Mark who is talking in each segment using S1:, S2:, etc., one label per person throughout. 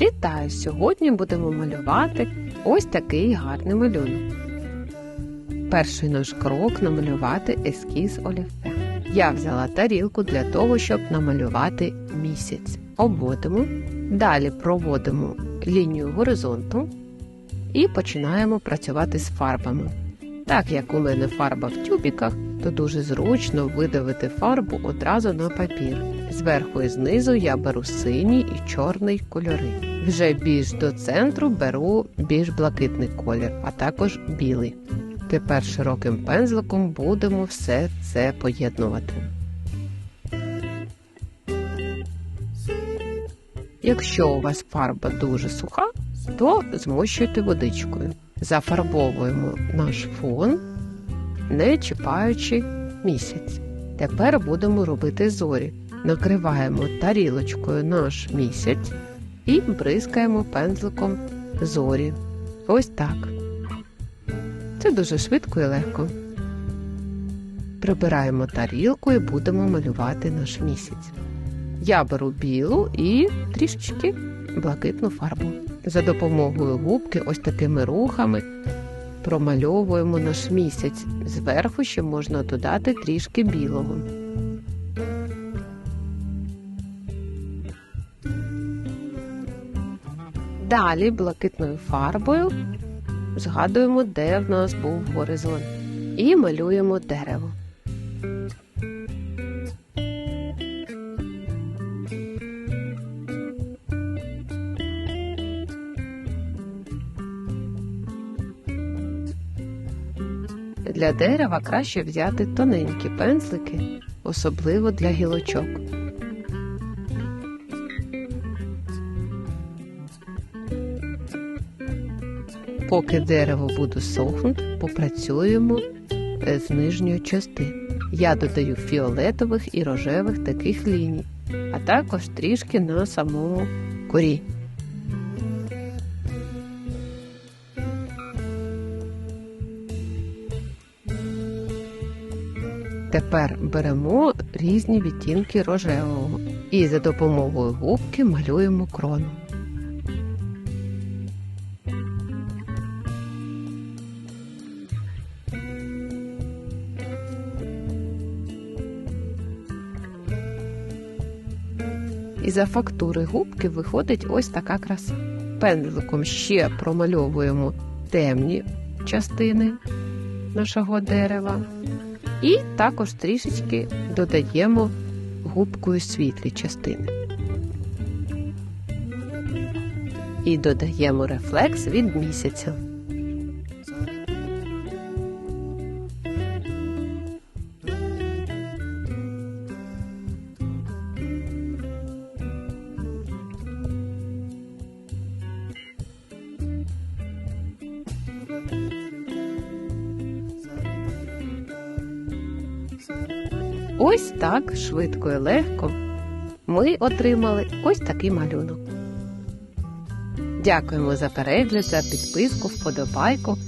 S1: Вітаю! Сьогодні будемо малювати ось такий гарний малюнок. Перший наш крок намалювати ескіз олівця. Я взяла тарілку для того, щоб намалювати місяць. Обводимо, далі проводимо лінію горизонту і починаємо працювати з фарбами. Так як мене фарба в тюбіках, то дуже зручно видавити фарбу одразу на папір. Зверху і знизу я беру синій і чорний кольори. Вже більш до центру беру більш блакитний колір, а також білий. Тепер широким пензликом будемо все це поєднувати. Якщо у вас фарба дуже суха, то змощуйте водичкою. Зафарбовуємо наш фон, не чіпаючи місяць. Тепер будемо робити зорі. Накриваємо тарілочкою наш місяць і бризкаємо пензликом зорі. Ось так. Це дуже швидко і легко. Прибираємо тарілку і будемо малювати наш місяць. Я беру білу і трішечки блакитну фарбу. За допомогою губки, ось такими рухами промальовуємо наш місяць. Зверху ще можна додати трішки білого. Далі блакитною фарбою згадуємо, де в нас був горизонт, і малюємо дерево. Для дерева краще взяти тоненькі пензлики, особливо для гілочок. Поки дерево буде сохнути, попрацюємо е, з нижньої частини. Я додаю фіолетових і рожевих таких ліній, а також трішки на самому корі. Тепер беремо різні відтінки рожевого і за допомогою губки малюємо крону. І за фактури губки виходить ось така краса. Пензликом ще промальовуємо темні частини нашого дерева. І також трішечки додаємо губкою світлі частини. І додаємо рефлекс від місяця. Ось так швидко і легко ми отримали ось такий малюнок. Дякуємо за перегляд, за підписку, вподобайку.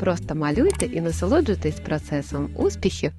S1: Просто малюйте і насолоджуйтесь процесом успіхів!